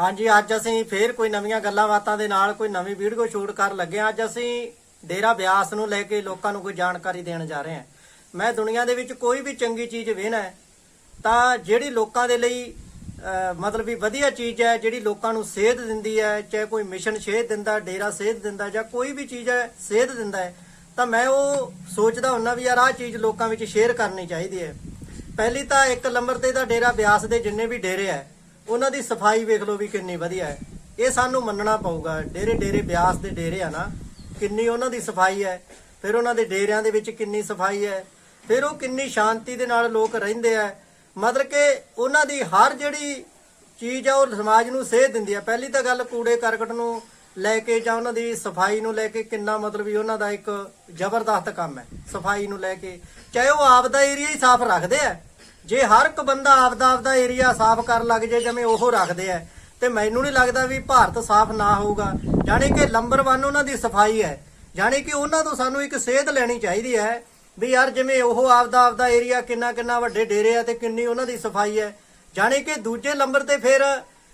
ਹਾਂਜੀ, ਅੱਜ ਅਸੀਂ ਫੇਰ ਕੋਈ ਨਵੀਆਂ ਗੱਲਾਂ ਬਾਤਾਂ ਦੇ ਨਾਲ ਕੋਈ ਨਵੀਂ ਵੀਡੀਓ ਸ਼ੂਟ ਕਰਨ ਲੱਗੇ ਹਾਂ। ਅੱਜ ਅਸੀਂ ਡੇਰਾ ਬਿਆਸ ਨੂੰ ਲੈ ਕੇ ਲੋਕਾਂ ਨੂੰ ਕੋਈ ਜਾਣਕਾਰੀ ਦੇਣ ਜਾ ਰਹੇ ਹਾਂ। ਮੈਂ ਦੁਨੀਆ ਦੇ ਵਿੱਚ ਕੋਈ ਵੀ ਚੰਗੀ ਚੀਜ਼ ਵੇਖਣਾ ਤਾਂ ਜਿਹੜੀ ਲੋਕਾਂ ਦੇ ਲਈ ਮਤਲਬ ਵੀ ਵਧੀਆ ਚੀਜ਼ ਹੈ, ਜਿਹੜੀ ਲੋਕਾਂ ਨੂੰ ਸੇਧ ਦਿੰਦੀ ਹੈ, ਚਾਹੇ ਕੋਈ ਮਿਸ਼ਨ ਸੇਧ ਦਿੰਦਾ, ਡੇਰਾ ਸੇਧ ਦਿੰਦਾ ਜਾਂ ਕੋਈ ਵੀ ਚੀਜ਼ ਹੈ, ਸੇਧ ਦਿੰਦਾ ਹੈ, ਤਾਂ ਮੈਂ ਉਹ ਸੋਚਦਾ ਹੁੰਨਾ ਵੀ ਯਾਰ ਆਹ ਚੀਜ਼ ਲੋਕਾਂ ਵਿੱਚ ਸ਼ੇਅਰ ਕਰਨੀ ਚਾਹੀਦੀ ਹੈ। ਪਹਿਲੀ ਤਾਂ ਇੱਕ ਨੰਬਰ ਤੇ ਤਾਂ ਡੇਰਾ ਬਿਆਸ ਦੇ ਜਿੰਨੇ ਵੀ ਡੇਰੇ ਹੈ ਉਹਨਾਂ ਦੀ ਸਫ਼ਾਈ ਵੇਖ ਲਓ ਵੀ ਕਿੰਨੀ ਵਧੀਆ ਹੈ। ਇਹ ਸਾਨੂੰ ਮੰਨਣਾ ਪਊਗਾ, ਡੇਰੇ ਡੇਰੇ ਬਿਆਸ ਦੇ ਡੇਰੇ ਆ ਨਾ, ਕਿੰਨੀ ਉਹਨਾਂ ਦੀ ਸਫ਼ਾਈ ਹੈ, ਫਿਰ ਉਹਨਾਂ ਦੇ ਡੇਰਿਆਂ ਦੇ ਵਿੱਚ ਕਿੰਨੀ ਸਫ਼ਾਈ ਹੈ, ਫਿਰ ਉਹ ਕਿੰਨੀ ਸ਼ਾਂਤੀ ਦੇ ਨਾਲ ਲੋਕ ਰਹਿੰਦੇ ਆ। ਮਤਲਬ ਕਿ ਉਹਨਾਂ ਦੀ ਹਰ ਜਿਹੜੀ ਚੀਜ਼ ਆ, ਉਹ ਸਮਾਜ ਨੂੰ ਸੇਧ ਦਿੰਦੀ ਆ। ਪਹਿਲੀ ਤਾਂ ਗੱਲ ਕੂੜੇ ਕਰਕਟ ਨੂੰ ਲੈ ਕੇ ਜਾਂ ਉਹਨਾਂ ਦੀ ਸਫ਼ਾਈ ਨੂੰ ਲੈ ਕੇ ਕਿੰਨਾ ਮਤਲਬ ਵੀ ਉਹਨਾਂ ਦਾ ਇੱਕ ਜ਼ਬਰਦਸਤ ਕੰਮ ਹੈ, ਸਫ਼ਾਈ ਨੂੰ ਲੈ ਕੇ। ਚਾਹੇ ਉਹ ਆਪ ਦਾ ਏਰੀਆ ਹੀ ਸਾਫ਼ ਰੱਖਦੇ ਆ ਜੇ ਹਰ ਇੱਕ ਬੰਦਾ ਆਪਦਾ ਆਪਦਾ ਏਰੀਆ ਸਾਫ਼ ਕਰਨ ਲੱਗ ਜੇ ਜਿਵੇਂ ਉਹ ਰੱਖਦੇ ਆ, ਤੇ ਮੈਨੂੰ ਨਹੀਂ ਲੱਗਦਾ ਵੀ ਭਾਰਤ ਸਾਫ਼ ਨਾ ਹੋਊਗਾ। ਜਾਣੀ ਕਿ ਨੰਬਰ 1 ਉਹਨਾਂ ਦੀ ਸਫ਼ਾਈ ਹੈ। ਜਾਣੀ ਕਿ ਉਹਨਾਂ ਤੋਂ ਸਾਨੂੰ ਇੱਕ ਸੇਧ ਲੈਣੀ ਚਾਹੀਦੀ ਹੈ ਵੀ ਯਾਰ ਜਿਵੇਂ ਉਹ ਆਪਦਾ ਆਪਦਾ ਏਰੀਆ ਕਿੰਨਾ ਕਿੰਨਾ ਵੱਡੇ ਡੇਰੇ ਆ ਤੇ ਕਿੰਨੀ ਉਹਨਾਂ ਦੀ ਸਫ਼ਾਈ ਹੈ। ਜਾਣੀ ਕਿ ਦੂਜੇ ਨੰਬਰ ਤੇ ਫਿਰ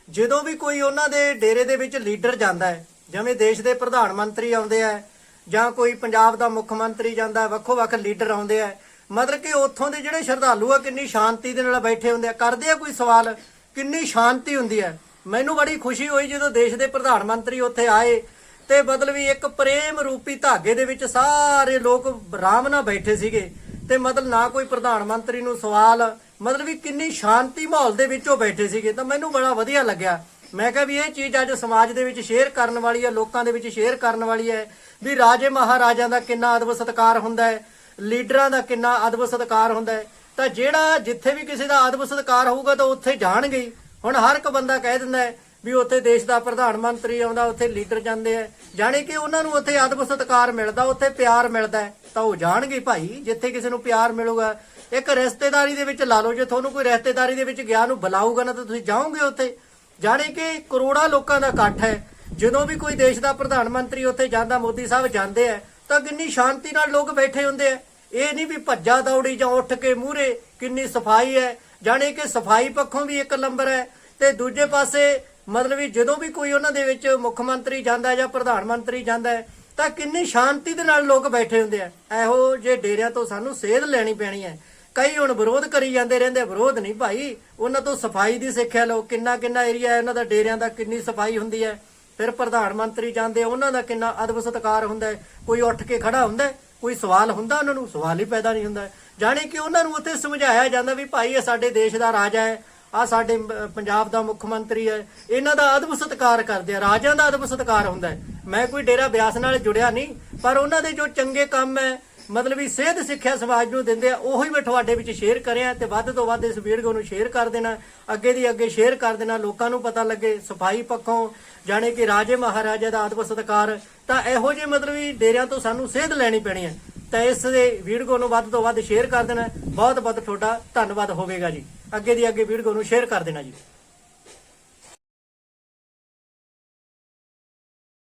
ਜਦੋਂ ਵੀ ਕੋਈ ਉਹਨਾਂ ਦੇ ਡੇਰੇ ਦੇ ਵਿੱਚ ਲੀਡਰ ਜਾਂਦਾ ਹੈ, ਜਿਵੇਂ ਦੇਸ਼ ਦੇ ਪ੍ਰਧਾਨ ਮੰਤਰੀ ਆਉਂਦੇ ਆ ਜਾਂ ਕੋਈ ਪੰਜਾਬ ਦਾ ਮੁੱਖ ਮੰਤਰੀ ਜਾਂਦਾ, ਵੱਖੋ ਵੱਖ ਲੀਡਰ ਆਉਂਦੇ ਆ ਮਤਲਬ ਕਿ ਉੱਥੋਂ ਦੇ ਜਿਹੜੇ ਸ਼ਰਧਾਲੂ ਆ, ਕਿੰਨੀ ਸ਼ਾਂਤੀ ਦੇ ਨਾਲ ਬੈਠੇ ਹੁੰਦੇ ਆ। ਕਰਦੇ ਆ ਕੋਈ ਸਵਾਲ? ਕਿੰਨੀ ਸ਼ਾਂਤੀ ਹੁੰਦੀ ਹੈ? ਮੈਨੂੰ ਬੜੀ ਖੁਸ਼ੀ ਹੋਈ ਜਦੋਂ ਦੇਸ਼ ਦੇ ਪ੍ਰਧਾਨ ਮੰਤਰੀ ਉੱਥੇ ਆਏ ਤੇ ਮਤਲਬ ਵੀ ਇੱਕ ਪ੍ਰੇਮ ਰੂਪੀ ਧਾਗੇ ਦੇ ਵਿੱਚ ਸਾਰੇ ਲੋਕ ਆਰਾਮ ਨਾਲ ਬੈਠੇ ਸੀਗੇ ਤੇ ਮਤਲਬ ਨਾ ਕੋਈ ਪ੍ਰਧਾਨ ਮੰਤਰੀ ਨੂੰ ਸਵਾਲ, ਮਤਲਬ ਵੀ ਕਿੰਨੀ ਸ਼ਾਂਤੀ ਮਾਹੌਲ ਦੇ ਵਿੱਚ ਉਹ ਬੈਠੇ ਸੀਗੇ। ਤਾਂ ਮੈਨੂੰ ਬੜਾ ਵਧੀਆ ਲੱਗਿਆ। ਮੈਂ ਕਿਹਾ ਵੀ ਇਹ ਚੀਜ਼ ਅੱਜ ਸਮਾਜ ਦੇ ਵਿੱਚ ਸ਼ੇਅਰ ਕਰਨ ਵਾਲੀ ਹੈ, ਲੋਕਾਂ ਦੇ ਵਿੱਚ ਸ਼ੇਅਰ ਕਰਨ ਵਾਲੀ ਹੈ, ਵੀ ਰਾਜੇ ਮਹਾਰਾਜਾਂ ਦਾ ਕਿੰਨਾ ਅਦਬ ਸਤਕਾਰ ਹੁੰਦਾ ਹੈ। ਲੀਡਰਾਂ ਦਾ ਕਿੰਨਾ ਅਦਬ ਸਤਕਾਰ ਹੁੰਦਾ ਹੈ। ਤਾਂ ਜਿਹੜਾ ਜਿੱਥੇ ਵੀ ਕਿਸੇ ਦਾ ਅਦਬ ਸਤਕਾਰ ਹੋਊਗਾ ਤਾਂ ਉੱਥੇ ਜਾਣਗੇ। ਹੁਣ ਹਰ ਇੱਕ ਬੰਦਾ ਕਹਿ ਦਿੰਦਾ ਹੈ ਵੀ ਉੱਥੇ ਦੇਸ਼ ਦਾ ਪ੍ਰਧਾਨ ਮੰਤਰੀ ਆਉਂਦਾ, ਉੱਥੇ ਲੀਡਰ ਜਾਂਦੇ ਆ। ਜਾਣੀ ਕਿ ਉਹਨਾਂ ਨੂੰ ਉੱਥੇ ਅਦਬ ਸਤਕਾਰ ਮਿਲਦਾ, ਉੱਥੇ ਪਿਆਰ ਮਿਲਦਾ ਤਾਂ ਉਹ ਜਾਣਗੇ ਭਾਈ, ਜਿੱਥੇ ਕਿਸੇ ਨੂੰ ਪਿਆਰ ਮਿਲੂਗਾ। ਇੱਕ ਰਿਸ਼ਤੇਦਾਰੀ ਦੇ ਵਿੱਚ ਲਾ ਲਓ, ਜੇ ਤੁਹਾਨੂੰ ਕੋਈ ਰਿਸ਼ਤੇਦਾਰੀ ਦੇ ਵਿੱਚ ਗਿਆ ਨੂੰ ਬੁਲਾਊਗਾ ਨਾ, ਤਾਂ ਤੁਸੀਂ ਜਾਓਗੇ ਉੱਥੇ। ਜਾਣੀ ਕਿ ਕਰੋੜਾਂ ਲੋਕਾਂ ਦਾ ਇਕੱਠ ਹੈ। ਜਦੋਂ ਵੀ ਕੋਈ ਦੇਸ਼ ਦਾ ਪ੍ਰਧਾਨ ਮੰਤਰੀ ਉੱਥੇ ਜਾਂਦਾ, ਮੋਦੀ ਸਾਹਿਬ ਜਾਂਦੇ ਆ, ਤਾਂ ਕਿੰਨੀ ਸ਼ਾਂਤੀ ਨਾਲ ਲੋਕ ਬੈਠੇ ਹੁੰਦੇ ਆ। ਇਹ ਨਹੀਂ ਵੀ ਭੱਜਾ ਦੌੜੀ ਜਾਂ ਉੱਠ ਕੇ ਮੂਹਰੇ ਕਿੰਨੀ ਸਫ਼ਾਈ ਹੈ। ਜਾਣੀ ਕਿ ਸਫ਼ਾਈ ਪੱਖੋਂ ਵੀ ਇੱਕ ਨੰਬਰ ਹੈ ਤੇ ਦੂਜੇ ਪਾਸੇ ਮਤਲਬ ਵੀ ਜਦੋਂ ਵੀ ਕੋਈ ਉਹਨਾਂ ਦੇ ਵਿੱਚ ਮੁੱਖ ਮੰਤਰੀ ਜਾਂਦਾ ਜਾਂ ਪ੍ਰਧਾਨ ਮੰਤਰੀ ਜਾਂਦਾ ਹੈ, ਤਾਂ ਕਿੰਨੀ ਸ਼ਾਂਤੀ ਦੇ ਨਾਲ ਲੋਕ ਬੈਠੇ ਹੁੰਦੇ ਆ। ਇਹੋ ਜੇ ਡੇਰਿਆਂ ਤੋਂ ਸਾਨੂੰ ਸੇਧ ਲੈਣੀ ਪੈਣੀ ਹੈ। ਕਈ ਹੁਣ ਵਿਰੋਧ ਕਰੀ ਜਾਂਦੇ ਰਹਿੰਦੇ ਵਿਰੋਧ ਨਹੀਂ ਭਾਈ, ਉਹਨਾਂ ਤੋਂ ਸਫ਼ਾਈ ਦੀ ਸਿੱਖਿਆ ਲਓ। ਕਿੰਨਾ ਕਿੰਨਾ ਏਰੀਆ ਹੈ, ਉਹਨਾਂ ਦਾ ਡੇਰਿਆਂ ਦਾ ਕਿੰਨੀ ਸਫ਼ਾਈ ਹੁੰਦੀ ਹੈ। ਫਿਰ ਪ੍ਰਧਾਨ ਮੰਤਰੀ ਜਾਂਦੇ ਉਹਨਾਂ ਦਾ ਕਿੰਨਾ ਅਦਬ ਸਤਕਾਰ ਹੁੰਦਾ ਕੋਈ ਉੱਠ ਕੇ ਖੜਾ ਹੁੰਦਾ ਕੋਈ ਸਵਾਲ ਹੁੰਦਾ ਉਹਨਾਂ ਨੂੰ? ਸਵਾਲ ਹੀ ਪੈਦਾ ਨਹੀਂ ਹੁੰਦਾ। ਜਾਣੀ ਕਿ ਉਹਨਾਂ ਨੂੰ ਉੱਥੇ ਸਮਝਾਇਆ ਜਾਂਦਾ ਵੀ ਭਾਈ ਇਹ ਸਾਡੇ ਦੇਸ਼ ਦਾ ਰਾਜਾ ਹੈ ਆ ਸਾਡੇ ਪੰਜਾਬ ਦਾ ਮੁੱਖ ਮੰਤਰੀ ਹੈ। ਇਹਨਾਂ ਦਾ ਅਦਬ ਸਤਕਾਰ ਕਰਦੇ ਆ ਰਾਜਾਂ ਦਾ ਅਦਬ ਸਤਕਾਰ ਹੁੰਦਾ ਹੈ। ਮੈਂ ਕੋਈ ਡੇਰਾ ਬਿਆਸ ਨਾਲ ਜੁੜਿਆ ਨਹੀਂ, ਪਰ ਉਹਨਾਂ ਦੇ ਜੋ ਚੰਗੇ ਕੰਮ ਹੈ ਮਤਲਬ ਵੀ ਸਿਹਤ ਸਿੱਖਿਆ ਸਮਾਜ ਨੂੰ ਦਿੰਦੇ ਆ, ਉਹੀ ਮੈਂ ਤੁਹਾਡੇ ਵਿੱਚ ਸ਼ੇਅਰ ਕਰਿਆ ਤੇ ਵੱਧ ਤੋਂ ਵੱਧ ਇਸ ਵੀਡੀਓ ਨੂੰ ਸ਼ੇਅਰ ਕਰ ਦੇਣਾ, ਅੱਗੇ ਦੀ ਅੱਗੇ ਸ਼ੇਅਰ ਕਰ ਦੇਣਾ, ਲੋਕਾਂ ਨੂੰ ਪਤਾ ਲੱਗੇ, ਸਫ਼ਾਈ ਪੱਖੋਂ, ਜਾਣੇ ਕਿ ਰਾਜੇ ਮਹਾਰਾਜਾ ਦਾ ਆਦਬ ਸਤਕਾਰ, ਤਾਂ ਇਹੋ ਜਿਹੇ ਮਤਲਬ ਵੀ ਡੇਰਿਆਂ ਤੋਂ ਸਾਨੂੰ ਸੇਧ ਲੈਣੀ ਪੈਣੀ ਹੈ। ਤਾਂ ਇਸ ਦੇ ਵੀਡੀਓ ਨੂੰ ਵੱਧ ਤੋਂ ਵੱਧ ਸ਼ੇਅਰ ਕਰ ਦੇਣਾ, ਬਹੁਤ ਬਹੁਤ ਤੁਹਾਡਾ ਧੰਨਵਾਦ ਹੋਵੇਗਾ ਜੀ। ਅੱਗੇ ਦੀ ਅੱਗੇ ਵੀਡੀਓ ਨੂੰ ਸ਼ੇਅਰ ਕਰ ਦੇਣਾ ਜੀ।